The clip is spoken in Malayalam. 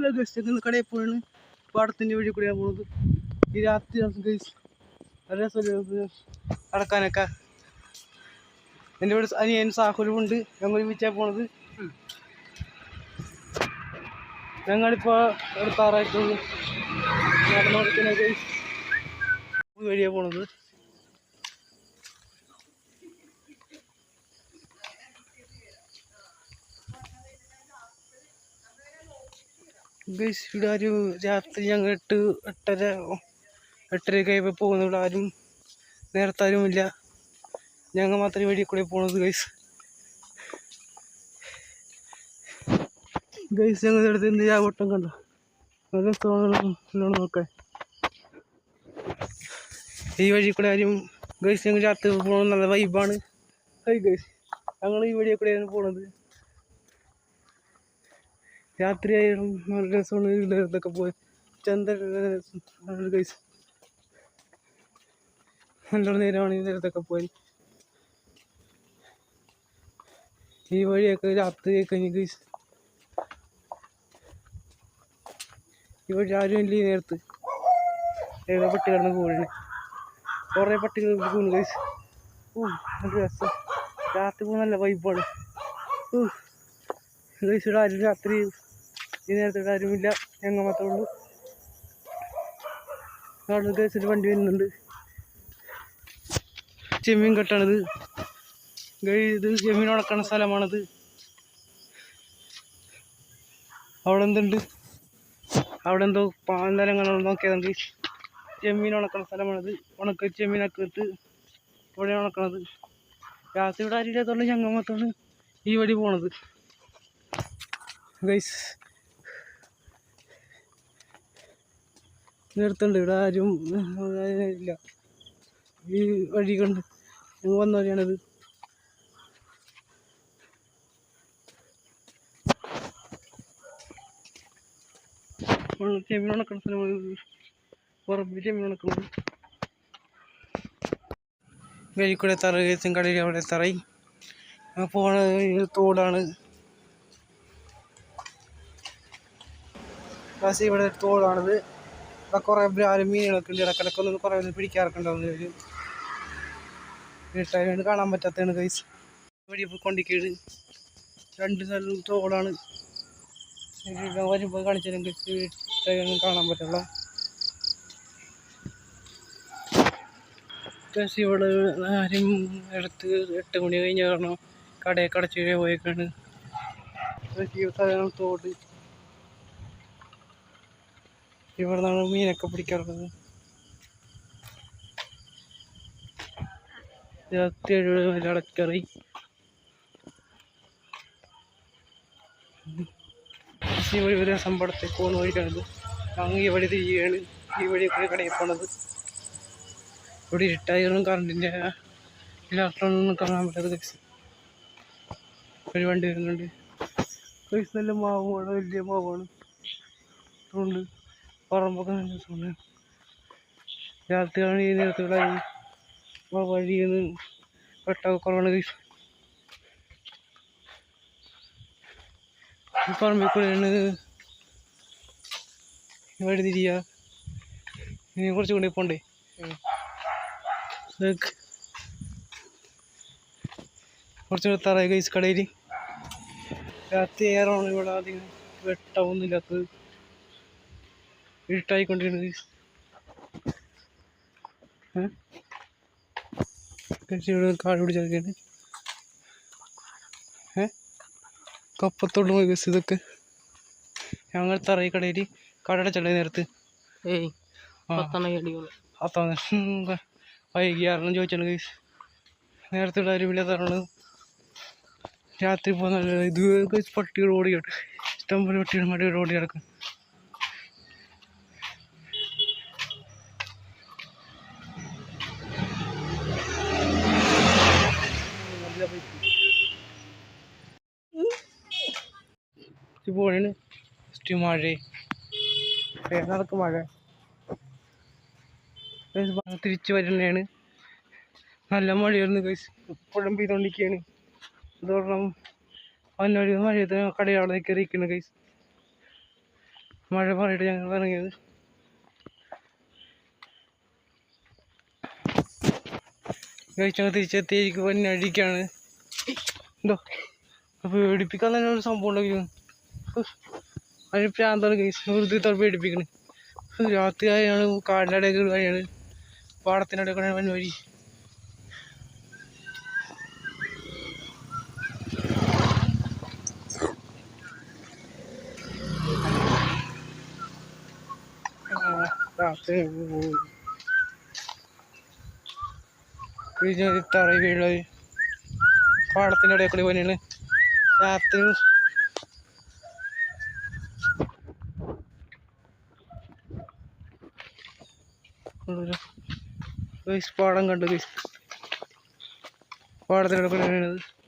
ഹലോ ഗസ്റ്റ് കടയിൽ പോയാണ്. പാടത്തിന്റെ വഴി കൂടെയാണ് പോകുന്നത് ഈ രാത്രി ഗൈസ് നല്ല രസമല്ലേ നടക്കാനൊക്കെ? എന്റെ ഇവിടെ അനിയൻ സാഹുലുമുണ്ട്. ഞങ്ങൾ ഒരുമിച്ചാണ് പോണത്. ഞങ്ങളിപ്പോൾ എടുത്താറായിട്ടുള്ളൂ നടന്നു കൊടുക്കുന്ന ഗൈസ് വഴിയാണ് പോണത്. ഗൈസ് ഇവിടെ ഒരു രാത്രി ഞങ്ങൾ എട്ട് എട്ടര എട്ടരയൊക്കെ ആയപ്പോൾ പോകുന്നു ഇവിടെ ആരും നേരത്തെ ആരുമില്ല ഞങ്ങൾ മാത്രമേ വഴി കൂടെ പോണത് ഗൈസ് ഗൈസ് ഞങ്ങൾ എടുത്ത് എന്ത് ചാവട്ടം കണ്ടോ. നല്ല തോന്നണം നോക്കാൻ. ഈ വഴി കൂടെ ആരും ഗൈസ് ഞങ്ങൾ രാത്രി പോകണം നല്ല വൈബാണ് ഹൈ ഗൈസ് ഞങ്ങൾ ഈ വഴിയെ കൂടെയാണ് പോണത്. രാത്രിയായാലും നല്ല രസമാണ് ഇതൊക്കെ പോയി. ചന്ത ഗൈസ്. നല്ല നേരമാണ് ഈ നേരത്തൊക്കെ പോയി. ഈ വഴിയൊക്കെ രാത്രി കഴിഞ്ഞ് ഗൈസ്. ഈ വഴി ആരും ഇല്ല ഈ നേരത്ത്. ഏതോ പട്ടി കിടന്ന് പോകണേ കുറേ പട്ടികൾ പോകുന്നു ഗൈസ്. ഓ നല്ല രസം. രാത്രി പോകുന്ന നല്ല വൈബാണ് ഓ ഗൈസ് ഇവിടെ ആരും രാത്രി ഈ നേരത്തെ ആരുമില്ല. ഞങ്ങൾ മാത്രമേ ഉള്ളൂ. അവിടെ കേസിൽ വണ്ടി വരുന്നുണ്ട്. ചെമ്മീൻ കെട്ടാണിത്. ഇത് ചെമ്മീൻ ഉണക്കണ സ്ഥലമാണത്. അവിടെ എന്തുണ്ട്? അവിടെ എന്തോ പാന്തലങ്ങൾ നോക്കിയതെങ്കിൽ ചെമ്മീൻ ഉണക്കണ സ്ഥലമാണത്. ഉണക്ക ചെമ്മീനൊക്കെ ഇട്ട് ഇവിടെ ഉണക്കണത്. രാത്രി ഇവിടെ ആരില്ലാത്തതുകൊണ്ട് ഞങ്ങൾ മാത്രമാണ് ഈ വഴി പോണത്. ഗൈസ് നിർത്തുണ്ട്. ഇവിടെ ആരും ഇല്ല. ഈ വഴി കണ്ട് ഞങ്ങൾ വന്ന വഴിയാണിത് ചെമ്മീൻ ഉണക്കണ സ്ഥലമാണ് പുറത്ത് ചെമ്മീൻ ഉണക്കുന്നത് വഴി കൂടെ തറ കേസും കടയിൽ അവിടെ തറയും. പോണ തോടാണ്. ഇവിടെ തോടാണിത്. ഇവിടെ കുറേ ബ്രാലും മീനുകളൊക്കെ ഉണ്ട് ഇടക്കിടക്ക് ഒന്ന് കുറേ ഒന്ന് പിടിക്കാറൊക്കെ ഉണ്ടാവും ഒരു കാണാൻ പറ്റാത്തതാണ് കൈസ് വഴി കൊണ്ടിക്കേട് രണ്ട് തോടാണ് ഇവിടെ വരുമ്പോൾ കാണിച്ചാലും വീട്ടായൊന്നും കാണാൻ ബസ് ഇവിടെ ആരും എടുത്ത് എട്ട് മണി കഴിഞ്ഞ കാരണം കടയൊക്കെ അടച്ച് പോയേക്കാണ്. ബസ് ഈ തോട് ഇവിടെ നിന്നാണ് മീനൊക്കെ പിടിക്കാറുള്ളത് രാത്രി ഏഴ് അടക്കറി ഈ വഴി ഒരു സമ്പടത്തേക്ക് പോകുന്ന വഴിക്കാണിത് അങ്ങ് ഈ വഴി തിരികെയാണ് ഈ വഴി കൂടി കടയിൽ പോണത്. ഇവിടെ ഇരുട്ടായിരുന്നു കറണ്ടിന്റെ ഇലക്ട്രോണൊന്നും കാണാൻ പറ്റാത്ത കൈസ്. ഒരു വണ്ടി വരുന്നുണ്ട്. കൈസ് നല്ല മാവുമാണ് വലിയ മാവാണ്. അതുകൊണ്ട് പറമ്പൊക്കെ നല്ല സുഖം രാത്രിയാണ് ഈ നേരത്തുള്ള വഴിയിൽ നിന്ന് വെട്ടൊക്കെ കുറവാണ് കൈസ് ഈ പറമ്പിൽ കൂടെയാണ് വഴി തിരിയുക ഇനി കുറച്ച് കൊണ്ടേ പോണ്ടേ? ഇതൊക്കെ കൂടെ തറയ കൈസ് കടയിൽ രാത്രി ഏറാണ് ഇവിടെ അധികം വെട്ടമൊന്നുമില്ലാത്തത്. ഇരുട്ടായിക്കൊണ്ടിരുന്നത് ഇവിടെ കാട് പിടിച്ചൊക്കെയാണ് ഏ? കപ്പത്തോട് പോയി ബസ് ഇതൊക്കെ. ഞങ്ങൾ തറയി കടയിൽ ചെള്ള നേരത്ത്. ഏയ് അത്ത വൈകി ആരണം ചോദിച്ചാണ് ഗൈസ് നേരത്തെ ഇവിടെ ആരും ഇല്ലാത്തതാണ് രാത്രി പോകുന്ന ഇത് പട്ടികൾ ഓടി കിടക്കും ഇഷ്ടംപോലെ പട്ടികൾ മടികൾ ഓടി കിടക്കും മഴ. നടക്കും മഴ തിരിച്ചു വരുന്നതാണ് നല്ല മഴയായിരുന്നു ഗൈസ്. ഇപ്പോഴും പെയ്തോണ്ടിരിക്കയാണ് അത് കാരണം വന്നൊരു മഴയത്ത് കടയാളെ കയറിയിരിക്കുന്നു ഗൈസ്. മഴ മാറിയിട്ട് ഞങ്ങൾ ഇറങ്ങിയത്. കഴിച്ചങ്ങ് തിരിച്ചെത്തിയിരിക്കും പിന്നെ അഴിക്കാണ് എന്തോ പേടിപ്പിക്കാൻ തന്നെ ഒരു സംഭവം ഉണ്ടെങ്കിലും അതിന് പ്രാന്താണ് കേസ് വെറുതെ പേടിപ്പിക്കണേ. രാത്രി ആയാണ് കാടിന്റെ ഇടയിൽ വഴിയാണ്. പാടത്തിന്റെ ഇടയിൽ വൻ വഴി. രാത്രി കഴിഞ്ഞ തറ വീഴത് പാടത്തിന്റെ ഇടയിൽ കൂടി പോയി രാത്രി പാടം കണ്ടു പാടത്തിന്റെ ഇടയിൽ കൂടി